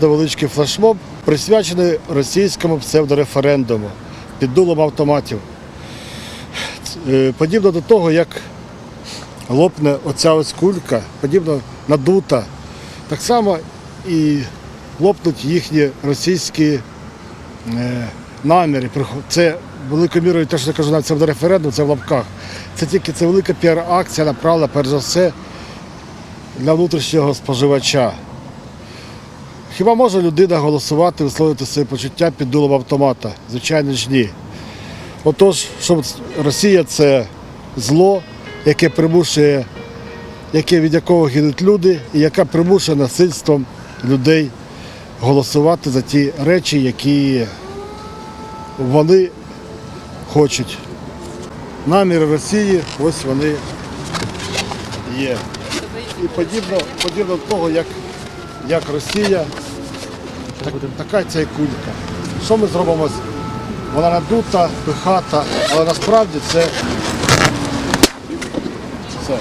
невеличкий флешмоб, присвячений російському псевдореферендуму під дулом автоматів. Е, Подібно до того, як лопне оця ось кулька, подібно надута, так само і лопнуть їхні російські е, наміри. Це великою мірою, те, що я кажу, навіть це буде референдум, це в лапках. Це тільки це велика піар-акція, направлена перш за все для внутрішнього споживача. Хіба може людина голосувати, висловити свої почуття під дулом автомата? Звичайно ж ні. Отож, що Росія це зло, яке примушує, яке, від якого гинуть люди, і яка примушує насильством людей голосувати за ті речі, які вони хочуть. Наміри Росії, ось вони є. І подібно, подібно до того, як, як Росія, так, така ця і кулька. Що ми зробимо? Вона надута, пихата, але насправді це, це